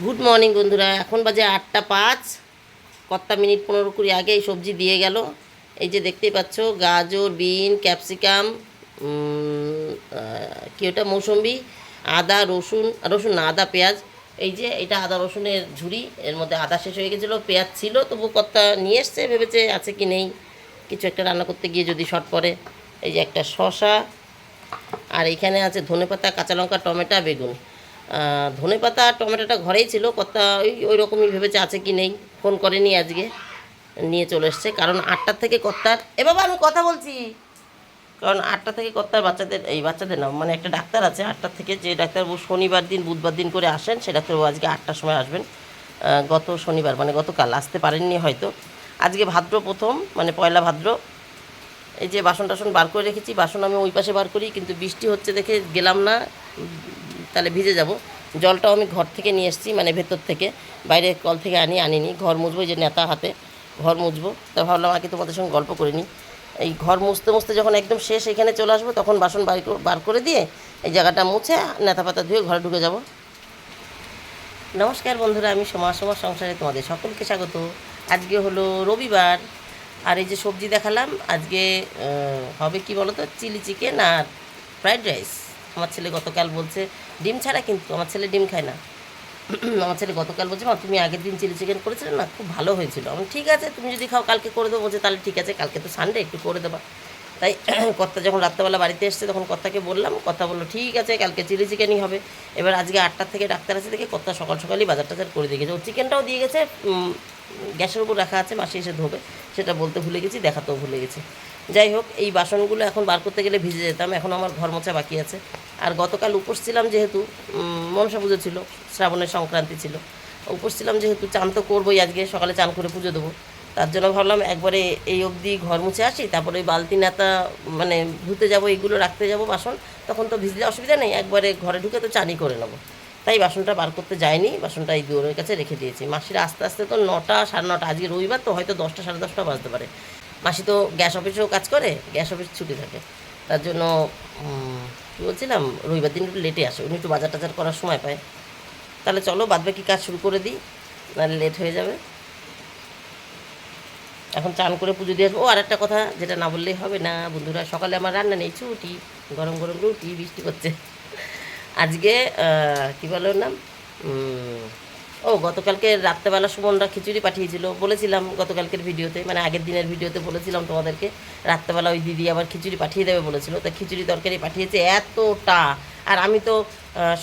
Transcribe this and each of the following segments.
Good morning বন্ধুরা। এখন বাজে আটটা পাঁচ। কতটা মিনিট পনেরো কুড়ি আগে এই সবজি দিয়ে গেল। এই যে দেখতেই পাচ্ছ, গাজর, বিন, ক্যাপসিকাম কি ওটা, মৌসম্বি, আদা, রসুন রসুন না, আদা, পেঁয়াজ। এই যে এটা আদা, রসুনের ঝুড়ি। এর মধ্যে আদা শেষ হয়ে গেছিল, পেঁয়াজ ছিল, তবু কর্তা নিয়ে এসছে ভেবেছে আছে কি নেই। কিছু একটা রান্না করতে গিয়ে যদি শর্ট পড়ে, এই যে একটা শশা আর এইখানে আছে ধনেপাতা, কাঁচা লঙ্কা, টমেটো, বেগুন। ধনেপাতা আর টমেটোটা ঘরেই ছিল, কর্তা ওই ওই রকমই ভেবেছে আছে কি নেই, ফোন করেনি আজকে, নিয়ে চলে এসছে। কারণ আটটার থেকে কর্তার এ বাবা, আমি কথা বলছি। কারণ আটটা থেকে কর্তার বাচ্চাদের এই বাচ্চাদের না মানে একটা ডাক্তার আছে, আটটার থেকে যে ডাক্তারবাবু শনিবার দিন, বুধবার দিন করে আসেন সে ডাক্তারবাবু আজকে আটটার সময় আসবেন। গত শনিবার মানে গতকাল, আসতে পারেননি হয়তো। আজকে ভাদ্র প্রথম মানে পয়লা ভাদ্র। এই যে বাসন টাসন বার করে রেখেছি, বাসন আমি ওই পাশে বার করি, কিন্তু বৃষ্টি হচ্ছে দেখে গেলাম না। তাহলে ভিজে যাব। জলটাও আমি ঘর থেকে নিয়ে এসেছি মানে ভেতর থেকে। বাইরে কল থেকে আনি, আনিনি। ঘর মুছবো যে নেতা হাতে, ঘর মুছবো। তা ভাবলাম আগে তোমাদের সঙ্গে গল্প করে নিই। এই ঘর মুছতে মুছতে যখন একদম শেষ এখানে চলে আসব, তখন বাসন বার করে দিয়ে এই জায়গাটা মুছে নেতা পাতা ধুয়ে ঘরে ঢুকে যাব। নমস্কার বন্ধুরা, আমি সমাজ সমাজ সংসারে তোমাদের সকলকে স্বাগত। আজকে হলো রবিবার। আর এই যে সবজি দেখালাম, আজকে হবে কি বলো তো চিলি চিকেন আর ফ্রাইড রাইস। আমার ছেলে গতকাল বলছে, ডিম ছাড়া কিন্তু আমার ছেলে ডিম খায় না। আমার ছেলে গতকাল বলছে, মা, তুমি আগের দিন চিলি চিকেন করেছিলে না? খুব ভালো হয়েছিল। আমি ঠিক আছে, তুমি যদি খাও, কালকে করে দেবো। বলছে, তাহলে ঠিক আছে, কালকে তো সানডে একটু করে দেবা। তাই কর্তা যখন রাত্রেবেলা বাড়িতে এসছে, তখন কর্তাকে বললাম কথা বলল, ঠিক আছে, কালকে চিলি চিকেনই হবে। এবার আজকে আটটার থেকে ডাক্তার আছে দেখে কর্তা সকাল সকালই বাজার টাজার করে দিয়ে গেছে। ও চিকেনটাও দিয়ে গেছে গ্যাসের উপর রাখা আছে মাসি এসে ধোবে, সেটা বলতে ভুলে গেছি, দেখাতেও ভুলে গেছি। যাই হোক, এই বাসনগুলো এখন বার করতে গেলে ভিজে যেতাম, এখন আমার ঘর মোছা বাকি আছে। আর গতকাল উপোস ছিলাম যেহেতু মনসা পুজো ছিল, শ্রাবণের সংক্রান্তি ছিল। উপোস ছিলাম যেহেতু, চান তো করবোই আজকে, সকালে চান করে পুজো দেবো। তার জন্য ভাবলাম একবারে এই অবধি ঘর মুছে আসি, তারপরে ওই বালতি, নেতা মানে ধুতে যাব, এইগুলো রাখতে যাব বাসন, তখন তো ভিজলে অসুবিধা নেই, একবারে ঘরে ঢুকে তো চানই করে নেব। তাই বাসনটা বার করতে যায়নি বাসনটা এই দুয়ারের কাছে রেখে দিয়েছি। মাসির আস্তে আস্তে তো নটা, সাড়ে নটা, আজকে রবিবার তো হয়তো দশটা, সাড়ে দশটা বাজতে পারে। মাসি তো গ্যাস অফিসেও কাজ করে, গ্যাস অফিস ছুটি থাকে। তার জন্য কী বলছিলাম, রবিবার দিন একটু লেটে আসে, উনি একটু বাজার টাজার করার সময় পায়। তাহলে চলো বাদবাকি কাজ শুরু করে দিই, নাহলে লেট হয়ে যাবে। এখন চান করে পুজো দিয়ে আসব। ও আর একটা কথা, যেটা না বললেই হবে না, বন্ধুরা, সকালে আমার রান্না নেই, ছুটি, গরম গরম রুটি, বৃষ্টি করছে আজকে কি বলে নাম? ও, গতকালকে রাত্রেবেলা সুমনরা খিচুড়ি পাঠিয়েছিল। বলেছিলাম গতকালকের ভিডিওতে মানে আগের দিনের ভিডিওতে বলেছিলাম তোমাদেরকে, রাত্রেবেলা ওই দিদি আবার খিচুড়ি পাঠিয়ে দেবে বলেছিল। তা খিচুড়ি তরকারি পাঠিয়েছে এতটা। আর আমি তো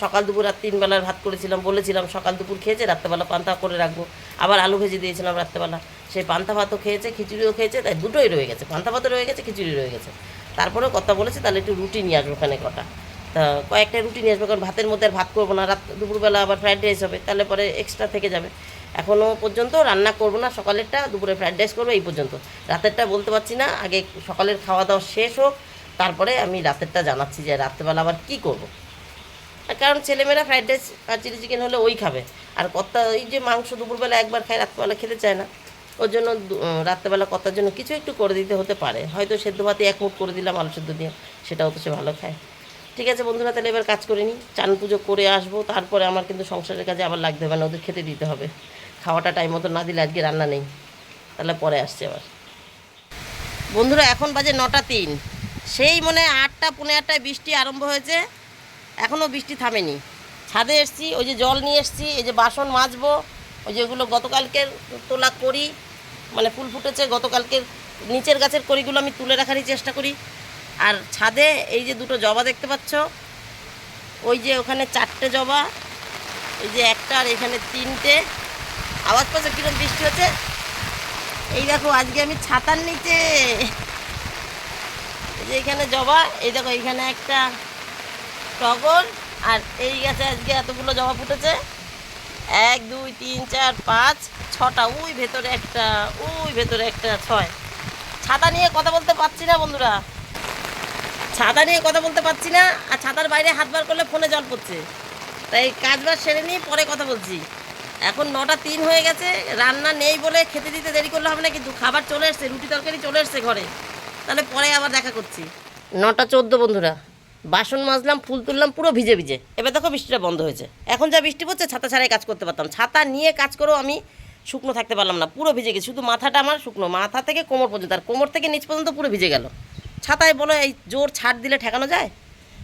সকাল দুপুর আর তিন বেলার ভাত করেছিলাম, বলেছিলাম সকাল দুপুর খেয়েছে, রাত্রেবেলা পান্তা করে রাখব। আবার আলু ভেজে দিয়েছিলাম রাত্রেবেলা। সেই পান্তা ভাতও খেয়েছে, খিচুড়িও খেয়েছে, তাই দুটোই রয়ে গেছে। পান্তা ভাতও রয়ে গেছে, খিচুড়ি রয়ে গেছে। তারপরেও কথা বলেছে, তাহলে একটু রুটি নিয়ে আসব ওখানে কটা। তা, কয়েকটা রুটি নিয়ে আসব, কারণ ভাতের মধ্যে আর ভাত করব না। রাত, দুপুরবেলা আবার ফ্রাইড রাইস হবে, তাহলে পরে এক্সট্রা থেকে যাবে। এখনও পর্যন্ত রান্না করব না, সকালেরটা, দুপুরে ফ্রাইড রাইস করব, এই পর্যন্ত। রাতেরটা বলতে পারছি না, আগে সকালের খাওয়া দাওয়া শেষ হোক, তারপরে আমি রাতেরটা জানাচ্ছি যে রাত্রেবেলা আবার কী করব। কারণ ছেলেমেয়েরা ফ্রাইড রাইস আর চিলি চিকেন হলে ওই খাবে। আর কর্তা ওই যে মাংস দুপুরবেলা একবার খায়, রাত্রেবেলা খেতে চায় না। ওর জন্য রাত্রেবেলা কর্তার জন্য কিছু একটু করে দিতে হতে পারে। হয়তো সেদ্ধ ভাতে এক করে দিলাম, আলু সেদ্ধ দিয়ে, সেটাও তো সে ভালো খায়। ঠিক আছে বন্ধুরা, তাহলে এবার কাজ করে নিই চান পুজো করে আসব, তারপরে আমার কিন্তু সংসারের কাজে আবার লাগতে হবে, না ওদের খেতে দিতে হবে। খাওয়াটা টাইম মতো না দিলে আজকে রান্না নেই। তাহলে পরে আসছে আবার। বন্ধুরা, এখন বাজে নটা তিন। সেই মনে আটটা পনেরো আটটায় বৃষ্টি আরম্ভ হয়েছে। এখনও বৃষ্টি থামেনি। ছাদে এসছি, ওই যে জল নিয়ে এসছি, এই যে বাসন মাজবো, ওই যেগুলো গতকালকের তোলা করি মানে ফুল ফুটেছে, গতকালকের নিচের গাছের করিগুলো আমি তুলে রাখারই চেষ্টা করি। আর ছাদে এই যে দুটো জবা দেখতে পাচ্ছ, ওই যে ওখানে চারটে জবা, এই যে একটা আর এখানে তিনটে। আওয়াজ পাচ্ছে কিরম বৃষ্টি হচ্ছে? এই দেখো, আজকে আমি ছাতার নিচে। এই যে এখানে জবা, এই দেখো, এখানে একটা টগর, আর এই গাছে আজকে এতগুলো জবা ফুটেছে। এক, দুই, তিন, চার, পাঁচ, ছটা, ওই ভেতরে একটা, ওই ভেতরে একটা, ছয়। ছাতা নিয়ে কথা বলতে পারছি না বন্ধুরা। ছাতা নিয়ে কথা বলতে পারছি না, আর ছাতার বাইরে হাত বার করলে ফোনে জল পড়ছে। তাই কাজ বাজ সেরে নিয়ে পরে কথা বলছি। এখন নটা তিন হয়ে গেছে, রান্না নেই বলে খেতে দিতে দেরি করলে হবে না, কিন্তু খাবার চলে এসছে, রুটি তরকারি চলে এসছে ঘরে। তাহলে পরে আবার দেখা করছি। নটা চোদ্দ বন্ধুরা, বাসন মাজলাম, ফুল তুললাম, পুরো ভিজে ভিজে। এবার দেখো বৃষ্টিটা বন্ধ হয়েছে। এখন যা বৃষ্টি পড়ছে, ছাতা ছাড়াই কাজ করতে পারতাম। ছাতা নিয়ে কাজ করেও আমি শুকনো থাকতে পারলাম না, পুরো ভিজে গেছে। শুধু মাথাটা আমার শুকনো, মাথা থেকে কোমর পর্যন্ত, আর কোমর থেকে নিচ পর্যন্ত পুরো ভিজে গেল। ছাতায় বলো, এই জোর ছাড় দিলে ঠেকানো যায়?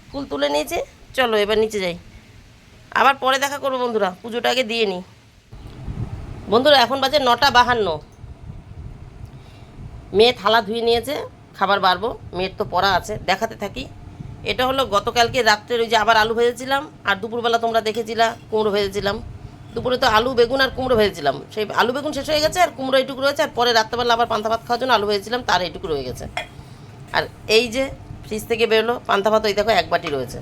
ফুল তুলে নিয়েছে। চলো, এবার নিচে যাই। আবার পরে দেখা করব বন্ধুরা, পুজোটা আগে দিয়ে নিই। বন্ধুরা, এখন বাজে নটা বাহান্ন। মেয়ে থালা ধুয়ে নিয়েছে, খাবার বাড়বো। মেয়ের তো পড়া আছে, দেখাতে থাকি। এটা হলো গতকালকে রাত্রের ওই যে আবার আলু ভেজেছিলাম, আর দুপুরবেলা তোমরা দেখেছিলা, কুমড়ো ভেজেছিলাম। দুপুরে তো আলু, বেগুন আর কুমড়ো ভেজেছিলাম। সেই আলু, বেগুন শেষ হয়ে গেছে, আর কুমড়ো এইটুকু রয়েছে, আর পরে রাত্রেবেলা আবার পান্তা ভাত খাওয়ার জন্য আলু ভেজেছিলাম, তার এইটুকু রয়ে গেছে। আর এই যে ফ্রিজ থেকে বেরোলো, পান্তা ভাত ওই দেখো এক বাটি রয়েছে।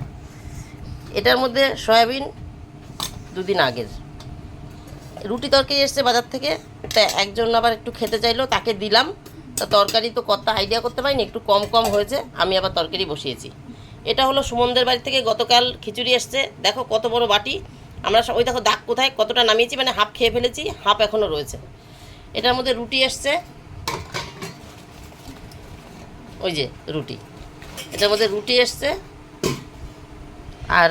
এটার মধ্যে সয়াবিন দুদিন আগের। রুটি তরকারি এসছে বাজার থেকে, তা একজন আবার একটু খেতে চাইলো, তাকে দিলাম। তা তরকারি তো কত আইডিয়া করতে পারিনি, একটু কম কম হয়েছে, আমি আবার তরকারি বসিয়েছি। এটা হলো সুমনদের বাড়ি থেকে গতকাল খিচুড়ি এসছে। দেখো কত বড় বাটি। আমরা ওই দেখো দাগ কোথায়, কতটা নামিয়েছি মানে হাফ খেয়ে ফেলেছি, হাফ এখনও রয়েছে। এটার মধ্যে রুটি এসছে। ওই যে রুটি। এটার মধ্যে রুটি এসছে। আর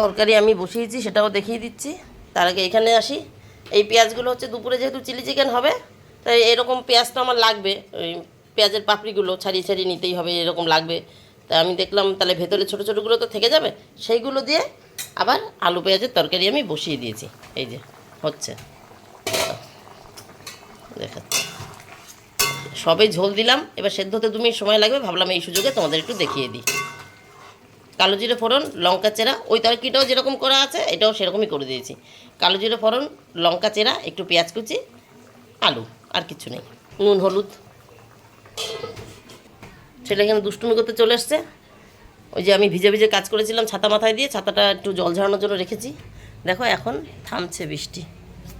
তরকারি আমি বসিয়েছি, সেটাও দেখিয়ে দিচ্ছি। তার আগে এখানে আসি। এই পেঁয়াজগুলো হচ্ছে দুপুরে যেহেতু চিলি চিকেন হবে, তাই এরকম পেঁয়াজ তো আমার লাগবে। ওই পেঁয়াজের পাপড়িগুলো ছাড়িয়ে ছাড়িয়ে নিতেই হবে, এরকম লাগবে। তা আমি দেখলাম তাহলে ভেতরে ছোটো ছোটোগুলো তো থেকে যাবে। সেইগুলো দিয়ে আবার আলু পেঁয়াজের তরকারি আমি বসিয়ে দিয়েছি। এই যে, হচ্ছে। দেখাচ্ছি। সবে ঝোল দিলাম, এবার সেদ্ধ হতে দু মিনিট সময় লাগবে, ভাবলাম এই সুযোগে তোমাদের একটু দেখিয়ে দিই। কালো জিরে ফোড়ন, লঙ্কা চেরা, ওই তরকারিটাও যেরকম করা আছে, এটাও সেরকমই করে দিয়েছি। কালো জিরে ফোড়ন, লঙ্কা চেরা, একটু পেঁয়াজ কুচি, আলু, আর কিছু নেই। নুন, হলুদ। ছেলে এখানে দুষ্টুমি করতে চলে এসছে। ওই যে আমি ভিজে ভিজে কাজ করেছিলাম ছাতা মাথায় দিয়ে, ছাতাটা একটু জল ঝরানোর জন্য রেখেছি। দেখো এখন থামছে বৃষ্টি।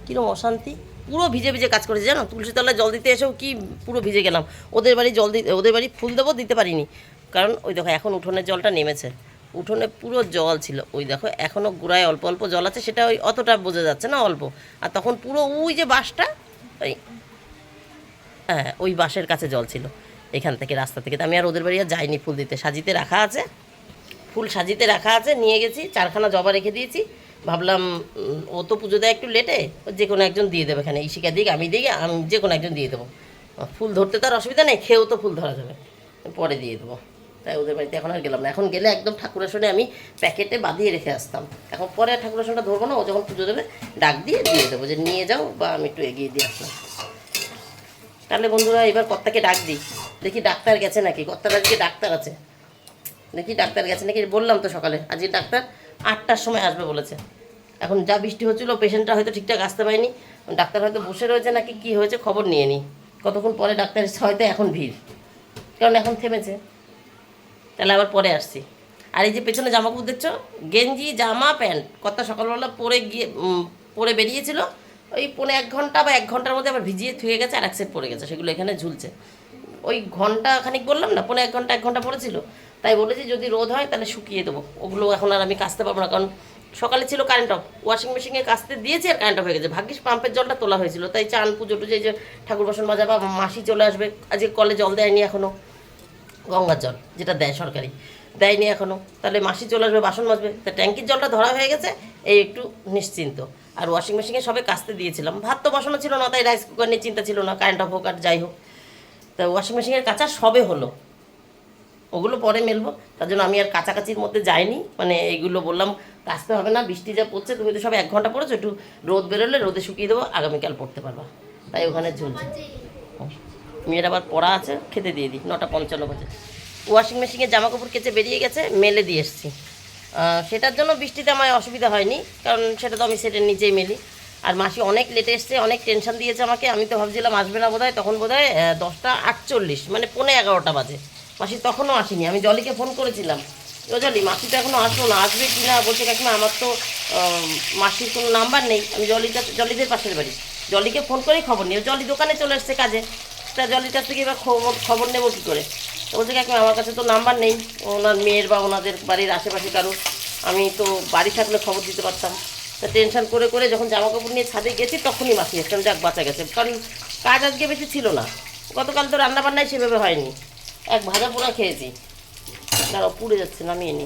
কীরকম অশান্তি। পুরো ভিজে ভিজে কাজ করেছি, জানো? তুলসী তলায় জল দিতে এসেও কি পুরো ভিজে গেলাম। ওদের বাড়ি জল দিতে ওদের বাড়ি ফুল দেবো, দিতে পারিনি। কারণ, ওই দেখো, এখন উঠোনের জলটা নেমেছে। উঠোনে পুরো জল ছিল। ওই দেখো এখনও গোড়ায় অল্প অল্প জল আছে, সেটা ওই অতটা বোঝা যাচ্ছে না অল্প। আর তখন পুরো ওই যে বাসটা ওই হ্যাঁ ওই বাঁশের কাছে জল ছিল। এখান থেকে, রাস্তা থেকে। তো আমি আর ওদের বাড়ি আর যাইনি ফুল দিতে। সাজিতে রাখা আছে। ফুল সাজিতে রাখা আছে, নিয়ে গেছি, চারখানা জবা রেখে দিয়েছি। ভাবলাম ও তো পুজো দেয় একটু লেটে যে কোনো একজন দিয়ে দেবে এখানে। ইশিকা দিক, আমি দিই আমি যে কোনো একজন দিয়ে দেবো। ফুল ধরতে তো আর অসুবিধা নেই, খেয়েও তো ফুল ধরা যাবে। পরে দিয়ে দেবো। তাই ওদের বাড়িতে এখন আর গেলাম না। এখন গেলে একদম ঠাকুরের সঙ্গে আমি প্যাকেটে বাঁধিয়ে রেখে আসতাম। এখন পরে ঠাকুরের সঙ্গে ধরবো না, ও যখন পুজো দেবে, ডাক দিয়ে দিয়ে দেবো যে নিয়ে যাও বা আমি একটু এগিয়ে দিয়ে আসলাম। তাহলে বন্ধুরা, এবার কর্তাকে ডাক দিই। দেখি ডাক্তার গেছে নাকি? কর্তার আজকে ডাক্তার আছে? দেখি ডাক্তার গেছে নাকি? বললাম তো সকালে, আজকে ডাক্তার আটটার সময় আসবে বলেছে। এখন যা বৃষ্টি হচ্ছিল পেশেন্টটা হয়তো ঠিকঠাক আসতে পারেনি। ডাক্তার হয়তো বসে রয়েছে নাকি, কি হয়েছে খবর নিয়ে নিই কতক্ষণ পরে ডাক্তার হয়তো এখন ভিড়। কারণ এখন থেমেছে। তাহলে আবার পরে আসছি। আর এই যে পেছনে জামা কাপড় দেখছ? গেঞ্জি, জামা, প্যান্ট। কত সকালবেলা পরে গিয়ে পরে বেরিয়েছিল। ওই পৌনে এক ঘণ্টা বা এক ঘণ্টার মধ্যে আবার ভিজিয়ে থুয়ে গেছে আর এক সেট পড়ে গেছে। সেগুলো এখানে ঝুলছে। ওই ঘণ্টা খানিক বললাম না, পৌনে এক ঘণ্টা এক ঘণ্টা পড়েছিল। তাই বলেছি যদি রোদ হয় তাহলে শুকিয়ে দেবো। ওগুলো এখন আর আমি কাচতে পারব না, কারণ সকালে ছিল কারেন্ট অফ ওয়াশিং মেশিনে কাচতে দিয়েছি আর কারেন্ট অফ হয়ে গেছে। ভাগ্যিস পাম্পের জলটা তোলা হয়েছিল, তাই চান পুজো টুজো যে ঠাকুর বাসন মাজা বা মাসি চলে আসবে। আজকে কলে জল দেয়নি এখনও গঙ্গার জল, যেটা দেয় সরকারি, দেয়নি এখনও তাহলে মাসি চলে আসবে, বাসন মাজবে। তা ট্যাঙ্কির জলটা ধরা হয়ে গেছে, এই একটু নিশ্চিন্ত। আর ওয়াশিং মেশিনে সবে কাচতে দিয়েছিলাম। ভাত তো বসানো ছিল না, তাই রাইস কুকার নিয়ে চিন্তা ছিল না কারেন্ট অফ হোক আর যাই হোক। তা ওয়াশিং মেশিনের কাঁচা সবে হলো। ওগুলো পরে মেলবো। তার জন্য আমি আর কাছাকাছির মধ্যে যাইনি। মানে এইগুলো বললাম কাচতে হবে না, বৃষ্টি যা পড়ছে, তুমি তো সব এক ঘণ্টা পড়েছো, একটু রোদ বেরোলে রোদে শুকিয়ে দেবো, আগামীকাল পড়তে পারবা। তাই ওখানে ঝুলছে। মেয়ের আবার পড়া আছে, খেতে দিয়ে দিই, নটা পঞ্চান্ন বাজে। ওয়াশিং মেশিনে জামা কাপড় কেচে বেরিয়ে গেছে, মেলে দিয়ে এসছি। সেটার জন্য বৃষ্টিতে আমার অসুবিধা হয়নি, কারণ সেটা তো আমি সেটার নিজেই মেলি। আর মাসি অনেক লেটে এসছে, অনেক টেনশন দিয়েছে আমাকে। আমি তো ভাবছিলাম, আসবে না বোধ তখন বোধ হয় দশটা আটচল্লিশ মানে পৌনে এগারোটা বাজে। মাসি তখনও আসেনি, আমি জলিকে ফোন করেছিলাম। ও জলি মাসি তো এখনও আসলো না, আসবে কি না বলছে, কাকিমা, আমার তো মাসির কোনো নাম্বার নেই, আমি জলিটা জলিদের পাশের বাড়ি। জলিকে ফোন করেই খবর নিই, ও জলি দোকানে চলে এসছে কাজে। তা কাছ থেকে এবার খবর খবর নেব কী করে? তো বলছে, কাকিমা, আমার কাছে তো নাম্বার নেই, ওনার মেয়ের বা ওনাদের বাড়ির আশেপাশে কারও আমি তো বাড়ি থাকলে খবর দিতে পারতাম। তা টেনশন করে করে যখন জামা কাপড় নিয়ে ছাদে গেছি, তখনই মাসি এসেছিলাম যাক বাঁচা গেছে। কারণ কাজ আজকে বেশি ছিল না। গতকাল তো রান্নাবান্নাই সেভাবে হয়নি। এক ভাজা পোড়া খেয়েছি। দাঁড়াও, পুড়ে যাচ্ছে, নামিয়ে নি।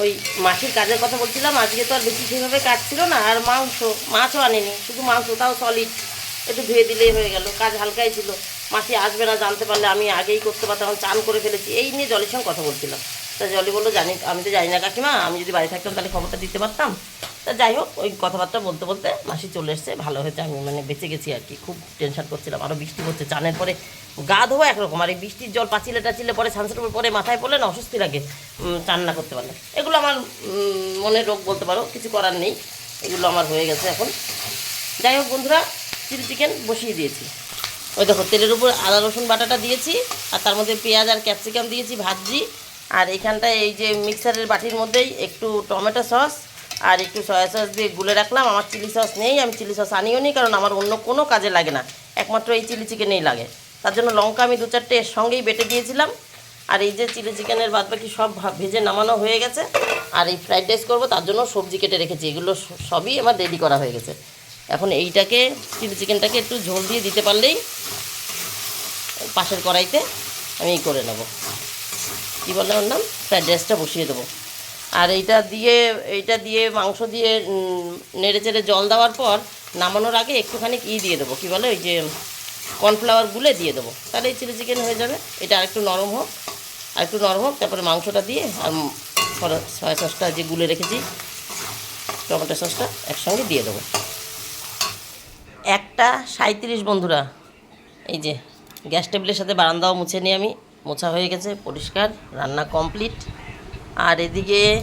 ওই মাছের কাজের কথা বলছিলাম, আজকে তো আর বেশি সেভাবে কাজ ছিল না, আর মাংস, মাছও আনিনি, শুধু মাংস, তাও সলিড একটু ধুয়ে দিলেই হয়ে গেল, কাজ হালকাই ছিল। মাসি আসবে না, জানতে পারলে আমি আগেই করতে পারতাম চান করে ফেলেছি। এই নিয়ে জলের সঙ্গে কথা বলছিলাম। তা জলি বলল, জানি, আমি তো জানি না কাকিমা, আমি যদি বাড়ি থাকতাম তাহলে খবরটা দিতে পারতাম? তা যাই হোক, ওই কথাবার্তা বলতে বলতে মাসি চলে এসছে, ভালো হয়েছে, আমি মানে বেঁচে গেছি আর কি, খুব টেনশন করছিলাম আরও বৃষ্টি পড়ছে, চানের পরে গা ধোবো একরকম, আর এই বৃষ্টির জল পাঁচিলে টাচিলে পরে সানসেট পরে মাথায় পড়লে না অস্বস্তি লাগে চান না করতে পারলে। এগুলো আমার মনে রোগ বলতে পারো, কিছু করার নেই, এগুলো আমার হয়ে গেছে এখন। যাই হোক বন্ধুরা, চিলি চিকেন বসিয়ে দিয়েছি। ওই দেখো, তেলের উপর আদা, রসুন, বাটাটা দিয়েছি, আর তার মধ্যে পেঁয়াজ আর ক্যাপসিকাম দিয়েছি ভাজি আর এখানটায় এই যে মিক্সারের বাটির মধ্যেই একটু টমেটো সস আর একটু সয়া সস দিয়ে গুলে রাখলাম। আমার চিলি সস নেই, আমি চিলি সস আনিও নি, কারণ আমার অন্য কোনো কাজে লাগে না। একমাত্র এই চিলি চিকেনেই লাগে। তার জন্য লঙ্কা আমি দু চারটে এর সঙ্গেই বেটে দিয়েছিলাম। আর এই যে চিলি চিকেনের বাদ বাকি সব ভেজে নামানো হয়ে গেছে। আর এই ফ্রাইড রাইস করব, তার জন্য সবজি কেটে রেখেছি। এগুলো সবই আমার রেডি করা হয়ে গেছে। এখন এইটাকে চিলি চিকেনটাকে একটু ঝোল দিয়ে দিতে পারলেই পাশের কড়াইতে আমি করে নেব। কী বললাম ওর নাম? ফ্রাইড রাইসটা বসিয়ে দেবো। আর এইটা দিয়ে এইটা দিয়ে মাংস দিয়ে নেড়ে চেড়ে জল দেওয়ার পর নামানোর আগে একটুখানি ই দিয়ে দেবো। কী বলে? ওই যে কর্নফ্লাওয়ার গুলে দিয়ে দেবো। তাহলে এই চিলি চিকেন হয়ে যাবে। এটা আরেকটু নরম হোক। আর একটু নরম হোক, তারপরে মাংসটা দিয়ে আর সয়া সসটা যে গুলে রেখেছি, টমেটো সসটা একসঙ্গে দিয়ে দেবো। একটা সাঁত্রিশ বন্ধুরা, এই যে গ্যাস টেবিলের সাথে বারান্দাও মুছে নিই আমি। মোছা হয়ে গেছে, পরিষ্কার, রান্না কমপ্লিট আর এদিকে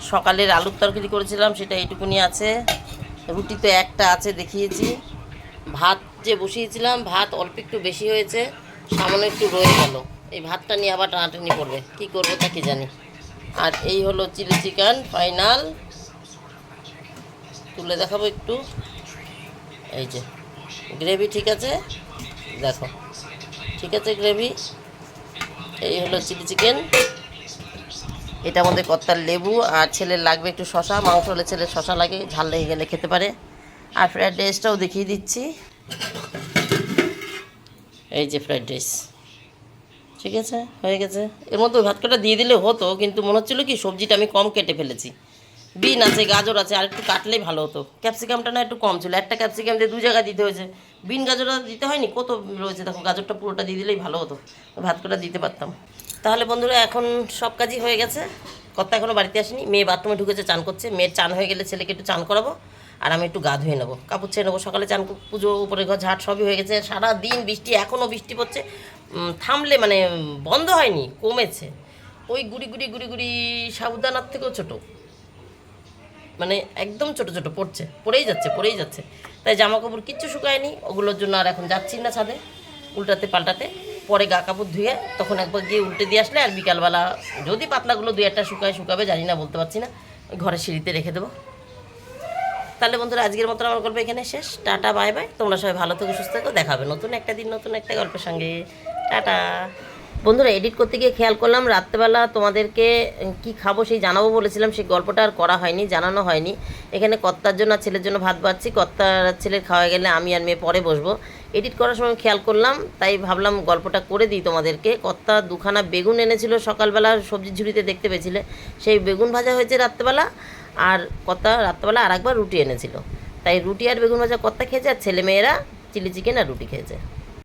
সকালের আলুর তরকারি করেছিলাম, সেটা এইটুকুনি আছে। রুটি তো একটা আছে, দেখিয়েছি। ভাত যে বসিয়েছিলাম, ভাত অল্প একটু বেশি হয়েছে সামনে একটু রয়ে গেল। এই ভাতটা নিয়ে আবার টানাটানি করবে। কী করব তা কি জানি। আর এই হলো চিলি চিকেন, ফাইনাল। তুলে দেখাবো একটু। এই যে, গ্রেভি ঠিক আছে? দেখো। ঠিক আছে গ্রেভি। এই হলো চিলি চিকেন। এটার মধ্যে কত্তার লেবু, আর ছেলের লাগবে একটু শশা, মাংস হলে ছেলের শশা লাগে, ঝাল লেগে গেলে খেতে পারে। আর ফ্রাইড রাইসটাও দেখিয়ে দিচ্ছি। এই যে ফ্রাইড রাইস ঠিক আছে? হয়ে গেছে? এর মধ্যে ভাত কাটা দিয়ে দিলে হতো, কিন্তু মনে হচ্ছিল কি, সবজিটা আমি কম কেটে ফেলেছি। বিন আছে, গাজর আছে, আর একটু কাটলেই ভালো হতো। ক্যাপসিকামটা না একটু কম ছিল। একটা ক্যাপসিকাম দিয়ে দু জায়গায় দিতে হয়েছে। বিন, গাজরটা দিতে হয়নি, কত রয়েছে? দেখো, গাজরটা পুরোটা দিয়ে দিলেই ভালো হতো। ভাত কটা দিতে পারতাম। তাহলে বন্ধুরা এখন সব কাজই হয়ে গেছে। কর্তা এখনও বাড়িতে আসেনি। মেয়ে বাথরুমে ঢুকেছে, চান করছে। মেয়ের চান হয়ে গেলে ছেলেকে একটু চান করাবো আর আমি একটু গা ধুয়ে নেব। কাপড় ছেড়ে নেব, সকালে চান পুজো, উপরে ঘর ঝাট সবই হয়ে গেছে। সারা দিন বৃষ্টি এখনও বৃষ্টি পড়ছে। থামলে মানে বন্ধ হয়নি, কমেছে। ওই গুড়ি গুড়ি গুড়ি গুড়ি সাবুদানার থেকেও ছোটো। মানে একদম ছোট ছোট পড়ছে। পড়েই যাচ্ছে পড়েই যাচ্ছে। তাই জামা কাপড় কিচ্ছু শুকায়নি। ওগুলোর জন্য আর এখন যাচ্ছি না ছাদে, উল্টাতে পাল্টাতে। পরে গা কাপড় ধুয়ে তখন একবার গিয়ে উল্টে দিয়ে আসলে আর বিকালবেলা যদি পাতলাগুলো দু একটা শুকায় শুকাবে, জানি না, বলতে পারছি না। ঘরের সিঁড়িতে রেখে দেবো। তাহলে বন্ধুরা, আজকের মতো আমার গল্প এখানে শেষ। Tata, bye bye. তোমরা সবাই ভালো থেকো, সুস্থ থাকো। দেখাবে নতুন একটা দিন, নতুন একটা গল্পের সঙ্গে। টাটা। বন্ধুরা এডিট করতে গিয়ে খেয়াল করলাম, রাত্রেবেলা তোমাদেরকে কি খাব সেই জানাব বলেছিলাম, সেই গল্পটা আর করা হয়নি, জানানো হয়নি। এখানে কর্তার জন্য আর ছেলের জন্য ভাত বাড়ছি, কর্তার ছেলের খাওয়া গেলে আমি আর মেয়ে পরে বসবো। এডিট করার সময় খেয়াল করলাম, তাই ভাবলাম গল্পটা করে দিই তোমাদেরকে। কর্তা দুখানা বেগুন এনেছিল সকালবেলা সবজির ঝুড়িতে দেখতে পেয়েছিলে। সেই বেগুন ভাজা হয়েছে রাত্রেবেলা, আর কর্তা রাত্রেবেলা আর একবার রুটি এনেছিল। তাই রুটি আর বেগুন ভাজা কর্তা খেয়েছে, আর ছেলে মেয়েরা চিলি চিকেন আর রুটি খেয়েছে।